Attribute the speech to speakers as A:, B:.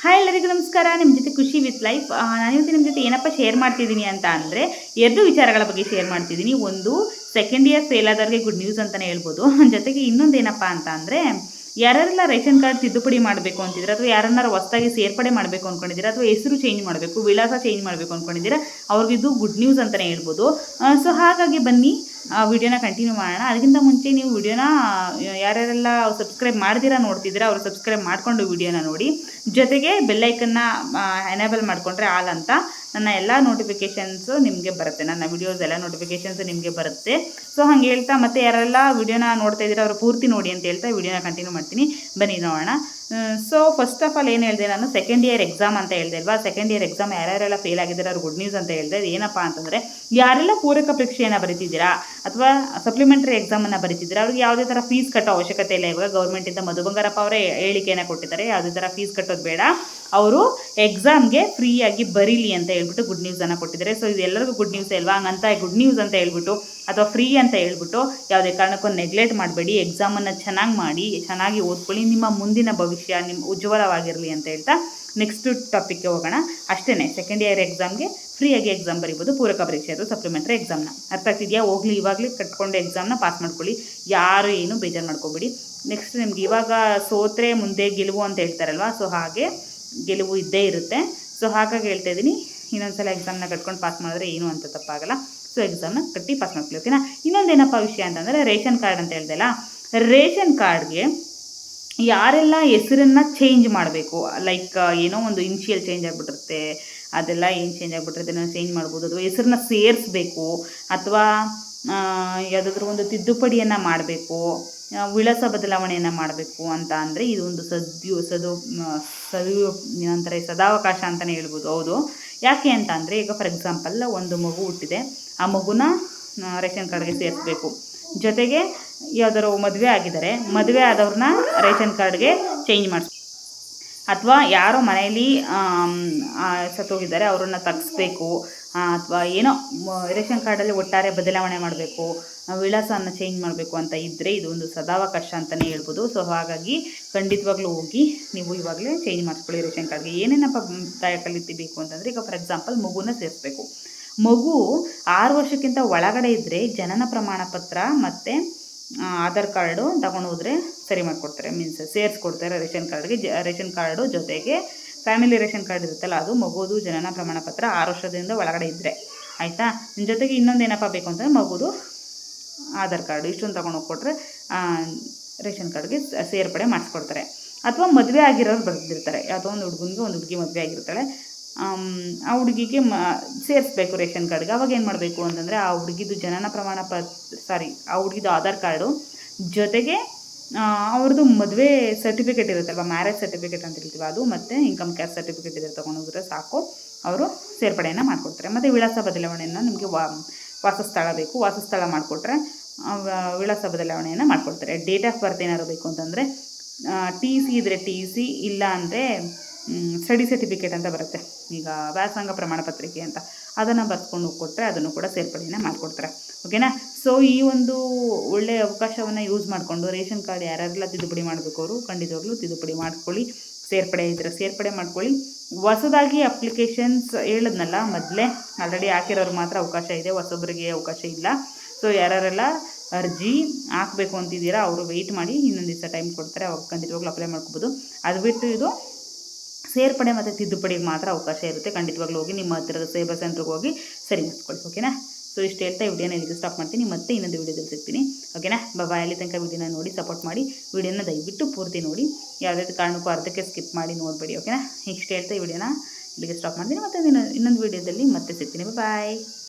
A: Hi ಎಲ್ಲರಿಗೂ ನಮಸ್ಕಾರ. ನಿಮ್ಮ ಜೊತೆ ಖುಷಿ ವಿತ್ ಲೈಫ್ ನಾನಿವತ್ತು ನಿಮ್ಮ ಜೊತೆ ಏನಪ್ಪ ಶೇರ್ ಮಾಡ್ತಿದ್ದೀನಿ ಅಂತ ಅಂದರೆ ಎರಡು ವಿಚಾರಗಳ ಬಗ್ಗೆ ಶೇರ್ ಮಾಡ್ತಿದ್ದೀನಿ. ಒಂದು ಸೆಕೆಂಡ್ ಇಯರ್ ಫೇಲ್ ಆದವ್ರಿಗೆ ಗುಡ್ ನ್ಯೂಸ್ ಅಂತಲೇ ಹೇಳ್ಬೋದು. ಜೊತೆಗೆ ಇನ್ನೊಂದು ಏನಪ್ಪ ಅಂತ ಅಂದರೆ ಯಾರೆಲ್ಲ ರೇಷನ್ ಕಾರ್ಡ್ ತಿದ್ದುಪಡಿ ಮಾಡಬೇಕು ಅಂತಿದ್ರೆ ಅಥವಾ ಯಾರನ್ನಾರು ಹೊಸದಾಗಿ ಸೇರ್ಪಡೆ ಮಾಡಬೇಕು ಅಂದ್ಕೊಂಡಿದ್ದೀರಾ ಅಥವಾ ಹೆಸರು ಚೇಂಜ್ ಮಾಡಬೇಕು, ವಿಳಾಸ ಚೇಂಜ್ ಮಾಡಬೇಕು ಅಂದ್ಕೊಂಡಿದ್ದೀರಾ ಅವ್ರಿಗಿದು ಗುಡ್ ನ್ಯೂಸ್ ಅಂತಲೇ ಹೇಳ್ಬೋದು. ಸೊ ಹಾಗಾಗಿ ಬನ್ನಿ ಆ ವಿಡಿಯೋನ ಕಂಟಿನ್ಯೂ ಮಾಡೋಣ. ಅದಕ್ಕಿಂತ ಮುಂಚೆ ನೀವು ವಿಡಿಯೋನ ಯಾರ್ಯಾರೆಲ್ಲ ಸಬ್ಸ್ಕ್ರೈಬ್ ಮಾಡ್ದಿರಾ ನೋಡ್ತಿದ್ದೀರಾ, ಅವರು ಸಬ್ಸ್ಕ್ರೈಬ್ ಮಾಡಿಕೊಂಡು ವಿಡಿಯೋನ ನೋಡಿ. ಜೊತೆಗೆ ಬೆಲ್ಲೈಕನ್ನ ಎನೇಬಲ್ ಮಾಡಿಕೊಂಡ್ರೆ ಆಲ್ ಅಂತ ನನ್ನ ಎಲ್ಲ ನೋಟಿಫಿಕೇಷನ್ಸು ನಿಮಗೆ ಬರುತ್ತೆ. ನನ್ನ ವಿಡಿಯೋಸ್ ಎಲ್ಲ ನೋಟಿಫಿಕೇಷನ್ಸ್ ನಿಮಗೆ ಬರುತ್ತೆ. ಸೊ ಹಂಗೆ ಹೇಳ್ತಾ ಮತ್ತೆ ಯಾರೆಲ್ಲ ವಿಡಿಯೋನ ನೋಡ್ತಾ ಇದ್ದೀರಾ, ಅವರು ಪೂರ್ತಿ ನೋಡಿ ಅಂತ ಹೇಳ್ತಾ ವಿಡಿಯೋನ ಕಂಟಿನ್ಯೂ ಮಾಡ್ತೀನಿ. ಬನ್ನಿ ನೋಡೋಣ. ಸೊ ಫಸ್ಟ್ ಆಫ್ ಆಲ್ ಏನು ಹೇಳಿದೆ ನಾನು ಸೆಕೆಂಡ್ ಇಯರ್ ಎಕ್ಸಾಮ್ ಅಂತ ಹೇಳಿದೆ ಅಲ್ವಾ? ಸೆಕೆಂಡ್ ಇಯರ್ ಎಕ್ಸಾಮ್ ಯಾರ್ಯಾರೆಲ್ಲ ಫೇಲ್ ಆಗಿದ್ದಾರೆ, ಅವ್ರು ಗುಡ್ ನ್ಯೂಸ್ ಅಂತ ಹೇಳಿದೆ. ಏನಪ್ಪ ಅಂತಂದರೆ, ಯಾರೆಲ್ಲ ಪೂರಕ ಪರೀಕ್ಷೆಯನ್ನು ಬರೀತಿದ್ದೀರಾ ಅಥವಾ ಸಪ್ಲಿಮೆಂಟರಿ ಎಕ್ಸಾಮನ್ನು ಬರೀತಿದ್ರೆ ಅವ್ರಿಗೆ ಯಾವುದೇ ಥರ ಫೀಸ್ ಕಟ್ಟೋ ಅವಶ್ಯಕತೆ ಇಲ್ಲ. ಇವಾಗ ಗೌರ್ಮೆಂಟಿಂದ ಮಧು ಬಂಗಾರಪ್ಪ ಅವರೇ ಹೇಳಿಕೆಯನ್ನು ಕೊಟ್ಟಿದ್ದಾರೆ. ಯಾವುದೇ ಥರ ಫೀಸ್ ಕಟ್ಟೋದು ಬೇಡ. ಅವರು ಎಕ್ಸಾಮ್ಗೆ ಫ್ರೀಯಾಗಿ ಬರೀಲಿ ಅಂತ ಹೇಳ್ಬಿಟ್ಟು ಗುಡ್ ನ್ಯೂಸನ್ನು ಕೊಟ್ಟಿದ್ದಾರೆ. ಸೊ ಇದು ಎಲ್ಲರಿಗೂ ಗುಡ್ ನ್ಯೂಸ್ ಅಲ್ವಾ? ಹಂಗಂತ ಗುಡ್ ನ್ಯೂಸ್ ಅಂತ ಹೇಳ್ಬಿಟ್ಟು ಅಥವಾ ಫ್ರೀ ಅಂತ ಹೇಳ್ಬಿಟ್ಟು ಯಾವುದೇ ಕಾರಣಕ್ಕೂ ನೆಗ್ಲೆಕ್ಟ್ ಮಾಡಬೇಡಿ. ಎಕ್ಸಾಮನ್ನು ಚೆನ್ನಾಗಿ ಮಾಡಿ, ಚೆನ್ನಾಗಿ ಓದ್ಕೊಳ್ಳಿ. ನಿಮ್ಮ ಮುಂದಿನ ಭವಿಷ್ಯ ನಿಮ್ಮ ಉಜ್ವಲವಾಗಿರಲಿ ಅಂತ ಹೇಳ್ತಾ ನೆಕ್ಸ್ಟ್ ಟಾಪಿಕ್ಗೆ ಹೋಗೋಣ. ಅಷ್ಟೇ ಸೆಕೆಂಡ್ ಇಯರ್ ಎಕ್ಸಾಮ್ಗೆ ಫ್ರೀಯಾಗಿ ಎಕ್ಸಾಮ್ ಬರಿಬೋದು. ಪೂರಕ ಪರೀಕ್ಷೆ ಅಥವಾ ಸಪ್ಲಿಮೆಂಟ್ರಿ ಎಕ್ಸಾಮ್ನ ಅರ್ಥ ಆಗ್ತಿದೆಯಾ? ಹೋಗ್ಲಿ, ಇವಾಗಲೇ ಕಟ್ಕೊಂಡು ಎಕ್ಸಾಮ್ನ ಪಾಸ್ ಮಾಡ್ಕೊಳ್ಳಿ. ಯಾರು ಏನು ಬೇಜಾರು ಮಾಡ್ಕೋಬೇಡಿ. ನೆಕ್ಸ್ಟ್ ನಿಮ್ಗೆ ಇವಾಗ ಸೋತ್ರೆ ಮುಂದೆ ಗೆಲುವು ಅಂತ ಹೇಳ್ತಾರಲ್ವ? ಸೊ ಹಾಗೆ ಗೆಲುವು ಇದ್ದೇ ಇರುತ್ತೆ. ಸೊ ಹಾಗಾಗಿ ಹೇಳ್ತಾ ಇದ್ದೀನಿ. ಇನ್ನೊಂದ್ಸಲ ಎಕ್ಸಾಮ್ನ ಕಟ್ಕೊಂಡು ಪಾಸ್ ಮಾಡಿದ್ರೆ ಏನು ಅಂತ ತಪ್ಪಾಗಲ್ಲ. ಸೊ ಎಕ್ಸಾಮ್ನ ಕಟ್ಟಿ ಪಾಸ್ ಮಾಡ್ಕೊಳ್ಳಿ ಓಕೆನಾ ಇನ್ನೊಂದೇನಪ್ಪ ವಿಷಯ ಅಂತಂದರೆ ರೇಷನ್ ಕಾರ್ಡ್ ಅಂತ ಹೇಳ್ದಲ್ಲ ರೇಷನ್ ಕಾರ್ಡ್ಗೆ ಯಾರೆಲ್ಲ ಹೆಸರನ್ನು ಚೇಂಜ್ ಮಾಡಬೇಕು? ಲೈಕ್ ಏನೋ ಒಂದು ಇನ್ಷಿಯಲ್ ಚೇಂಜ್ ಆಗಿಬಿಟ್ಟಿರುತ್ತೆ. ಅದೆಲ್ಲ ಏನು ಚೇಂಜ್ ಆಗಿಬಿಟ್ಟಿರುತ್ತೆ ಅದನ್ನು ಚೇಂಜ್ ಮಾಡ್ಬೋದು. ಅಥವಾ ಹೆಸರನ್ನ ಸೇರಿಸ್ಬೇಕು. ಅಥವಾ ಯಾವುದಾದ್ರೂ ಒಂದು ತಿದ್ದುಪಡಿಯನ್ನು ಮಾಡಬೇಕು. ವಿಳಾಸ ಬದಲಾವಣೆಯನ್ನು ಮಾಡಬೇಕು ಅಂತ ಅಂದರೆ ಇದು ಒಂದು ಸದ್ಯು, ಸದು ಸದು ಏನಂತಾರೆ, ಸದಾವಕಾಶ ಅಂತಲೇ ಹೇಳ್ಬೋದು. ಹೌದು. ಯಾಕೆ ಅಂತ ಅಂದರೆ, ಈಗ ಫಾರ್ ಎಕ್ಸಾಂಪಲ್ ಒಂದು ಮಗು ಹುಟ್ಟಿದೆ. ಆ ಮಗುನ ರೇಷನ್ ಕಾರ್ಡ್ಗೆ ಸೇರಿಸ್ಬೇಕು. ಜೊತೆಗೆ ಯಾವ್ದಾರು ಮದುವೆ ಆಗಿದ್ದಾರೆ. ಮದುವೆ ಆದವ್ರನ್ನ ರೇಷನ್ ಕಾರ್ಡ್ಗೆ ಚೇಂಜ್ ಮಾಡಿಸ್ ಅಥವಾ ಯಾರೋ ಮನೆಯಲ್ಲಿ ಸತ್ತೋಗಿದ್ದಾರೆ, ಅವರನ್ನು ತಗ್ಸ್ಬೇಕು ಅಥವಾ ಏನೋ ರೇಷನ್ ಕಾರ್ಡಲ್ಲಿ ಒಟ್ಟಾರೆ ಬದಲಾವಣೆ ಮಾಡಬೇಕು, ವಿಳಾಸವನ್ನು ಚೇಂಜ್ ಮಾಡಬೇಕು ಅಂತ ಇದ್ದರೆ ಇದು ಒಂದು ಸದಾವಕಾಶ ಅಂತಲೇ ಹೇಳ್ಬೋದು. ಸೊ ಹಾಗಾಗಿ ಖಂಡಿತವಾಗ್ಲೂ ಹೋಗಿ ನೀವು ಇವಾಗಲೇ ಚೇಂಜ್ ಮಾಡಿಸ್ಕೊಳ್ಳಿ ರೇಷನ್ ಕಾರ್ಡ್ಗೆ. ಏನೇನಪ್ಪ ದಾಯಕಲಿತಿ ಬೇಕು ಅಂತಂದರೆ, ಈಗ ಫಾರ್ ಎಕ್ಸಾಂಪಲ್ ಮಗುನ ಸೇರಿಸ್ಬೇಕು. ಮಗು ಆರು ವರ್ಷಕ್ಕಿಂತ ಒಳಗಡೆ ಇದ್ದರೆ ಜನನ ಪ್ರಮಾಣ ಪತ್ರ ಮತ್ತು ಆಧಾರ್ ಕಾರ್ಡು ತಗೊಂಡು ಹೋದರೆ ಸರಿ ಮಾಡಿಕೊಡ್ತಾರೆ. ಮೀನ್ಸ್ ಸೇರಿಸ್ಕೊಡ್ತಾರೆ ರೇಷನ್ ಕಾರ್ಡ್ಗೆ, ಜ, ರೇಷನ್ ಕಾರ್ಡು ಜೊತೆಗೆ ಫ್ಯಾಮಿಲಿ ರೇಷನ್ ಕಾರ್ಡ್ ಇರುತ್ತಲ್ಲ, ಅದು ಮಗುದು ಜನನ ಪ್ರಮಾಣ ಪತ್ರ ಆರು ವರ್ಷದಿಂದ ಒಳಗಡೆ ಇದ್ದರೆ ಆಯಿತಾ? ಜೊತೆಗೆ ಇನ್ನೊಂದು ಏನಪ್ಪ ಬೇಕು ಅಂತಂದರೆ ಮಗುದು ಆಧಾರ್ ಕಾರ್ಡು, ಇಷ್ಟೊಂದು ತೊಗೊಂಡು ಹೋಗ್ಕೊಟ್ರೆ ರೇಷನ್ ಕಾರ್ಡ್ಗೆ ಸೇರ್ಪಡೆ ಮಾಡಿಸ್ಕೊಡ್ತಾರೆ. ಅಥವಾ ಮದುವೆ ಆಗಿರೋರು ಬರ್ದಿರ್ತಾರೆ. ಯಾವುದೋ ಒಂದು ಹುಡುಗನಿಗೆ ಒಂದು ಹುಡುಗಿ ಮದುವೆ ಆಗಿರ್ತಾಳೆ. ಆ ಹುಡುಗಿಗೆ ಮ, ಸೇರಿಸ್ಬೇಕು ರೇಷನ್ ಕಾರ್ಡ್ಗೆ. ಅವಾಗ ಏನು ಮಾಡಬೇಕು ಅಂತಂದರೆ ಆ ಹುಡುಗಿದು ಜನನ ಪ್ರಮಾಣ ಪ, ಸಾರಿ, ಆ ಹುಡುಗಿದು ಆಧಾರ್ ಕಾರ್ಡು ಜೊತೆಗೆ ಅವ್ರದ್ದು ಮದುವೆ ಸರ್ಟಿಫಿಕೇಟ್ ಇರುತ್ತಲ್ವ, ಮ್ಯಾರೇಜ್ ಸರ್ಟಿಫಿಕೇಟ್ ಅಂತ ಹೇಳ್ತೀವಿ ಅದು, ಮತ್ತು ಇನ್ಕಮ್ ಕ್ಯಾಸ್ಟ್ ಸರ್ಟಿಫಿಕೇಟ್ ಇದ್ರೆ ತೊಗೊಂಡೋದ್ರೆ ಸಾಕು. ಅವರು ಸೇರ್ಪಡೆಯನ್ನು ಮಾಡಿಕೊಡ್ತಾರೆ. ಮತ್ತು ವಿಳಾಸ ಬದಲಾವಣೆಯನ್ನು ನಿಮಗೆ ವಾಸಸ್ಥಳ ಬೇಕು. ವಾಸಸ್ಥಳ ಮಾಡಿಕೊಟ್ರೆ ವಿಳಾಸ ಬದಲಾವಣೆಯನ್ನು ಮಾಡಿಕೊಡ್ತಾರೆ. ಡೇಟ್ ಆಫ್ ಬರ್ತ್ ಏನಾದ್ರು ಬೇಕು ಅಂತಂದರೆ ಟಿ ಸಿ ಇದ್ದರೆ ಟಿ ಸಿ ಇಲ್ಲ ಅಂದರೆ ಸ್ಟಡಿ ಸರ್ಟಿಫಿಕೇಟ್ ಅಂತ ಬರುತ್ತೆ. ಈಗ ವ್ಯಾಸಂಗ ಪ್ರಮಾಣ ಪತ್ರಿಕೆ ಅಂತ. ಅದನ್ನು ಬರ್ಸ್ಕೊಂಡು ಕೊಟ್ಟರೆ ಅದನ್ನು ಕೂಡ ಸೇರ್ಪಡೆಯನ್ನು ಮಾಡಿಕೊಡ್ತಾರೆ. ಓಕೆನಾ ಸೊ ಈ ಒಂದು ಒಳ್ಳೆಯ ಅವಕಾಶವನ್ನು ಯೂಸ್ ಮಾಡಿಕೊಂಡು ರೇಷನ್ ಕಾರ್ಡ್ ಯಾರ್ಯಾರೆಲ್ಲ ತಿದ್ದುಪಡಿ ಮಾಡಬೇಕು ಅವರು, ಖಂಡಿತವಾಗ್ಲೂ ತಿದ್ದುಪಡಿ ಮಾಡ್ಕೊಳ್ಳಿ. ಸೇರ್ಪಡೆ ಇದ್ದರೆ ಸೇರ್ಪಡೆ ಮಾಡ್ಕೊಳ್ಳಿ. ಹೊಸದಾಗಿ ಅಪ್ಲಿಕೇಶನ್ಸ್ ಹೇಳಿದ್ನಲ್ಲ ಮೊದಲೇ ಆಲ್ರೆಡಿ ಹಾಕಿರೋರು ಮಾತ್ರ ಅವಕಾಶ ಇದೆ ಹೊಸೊಬ್ಬರಿಗೆ ಅವಕಾಶ ಇಲ್ಲ. ಸೊ ಯಾರ್ಯಾರೆಲ್ಲ ಅರ್ಜಿ ಹಾಕಬೇಕು ಅಂತಿದ್ದೀರಾ, ಅವರು ವೆಯ್ಟ್ ಮಾಡಿ ಇನ್ನೊಂದು ದಿವಸ ಟೈಮ್ ಕೊಡ್ತಾರೆ, ಅವಾಗ ಖಂಡಿತವಾಗ್ಲೂ ಅಪ್ಲೈ ಮಾಡ್ಕೋಬೋದು. ಅದು ಬಿಟ್ಟು ಇದು ಸೇರ್ಪಡೆ ಮತ್ತು ತಿದ್ದುಪಡಿಗೆ ಮಾತ್ರ ಅವಕಾಶ ಇರುತ್ತೆ. ಖಂಡಿತವಾಗ್ಲೂ ಹೋಗಿ ನಿಮ್ಮ ಹತ್ತಿರದ ಸೇವಾ ಸೆಂಟ್ರಿಗೆ ಹೋಗಿ ಸರಿ ಮಾಡಿಸ್ಕೊಳ್ಳಿ, ಓಕೆನಾ? ಸೊ ಇಷ್ಟು ಹೇಳ್ತಾ ವಿಡಿಯೋನ ಇಲ್ಲಿಗೆ ಸ್ಟಾಪ್ ಮಾಡ್ತೀನಿ. ಮತ್ತೆ ಇನ್ನೊಂದು ವಿಡಿಯೋದಲ್ಲಿ ಸಿಗ್ತೀನಿ, ಓಕೆನಾ? ಬಾಬಾ ಅಲ್ಲಿ ತನಕ ವಿಡಿಯೋನ ನೋಡಿ ಸಪೋರ್ಟ್ ಮಾಡಿ ವಿಡಿಯೋನ ದಯವಿಟ್ಟು ಪೂರ್ತಿ ನೋಡಿ. ಯಾವುದೇ ಕಾರಣಕ್ಕೂ ಅರ್ಧಕ್ಕೆ ಸ್ಕಿಪ್ ಮಾಡಿ ನೋಡಬೇಡಿ, ಓಕೆನಾ? ಇಷ್ಟು ಹೇಳ್ತಾ ವಿಡಿಯೋನ ಇಲ್ಲಿಗೆ ಸ್ಟಾಪ್ ಮಾಡ್ತೀನಿ. ಮತ್ತೆ ಇನ್ನೊಂದು ವಿಡಿಯೋದಲ್ಲಿ ಮತ್ತೆ ಸಿಗ್ತೀನಿ. ಬಾಯ್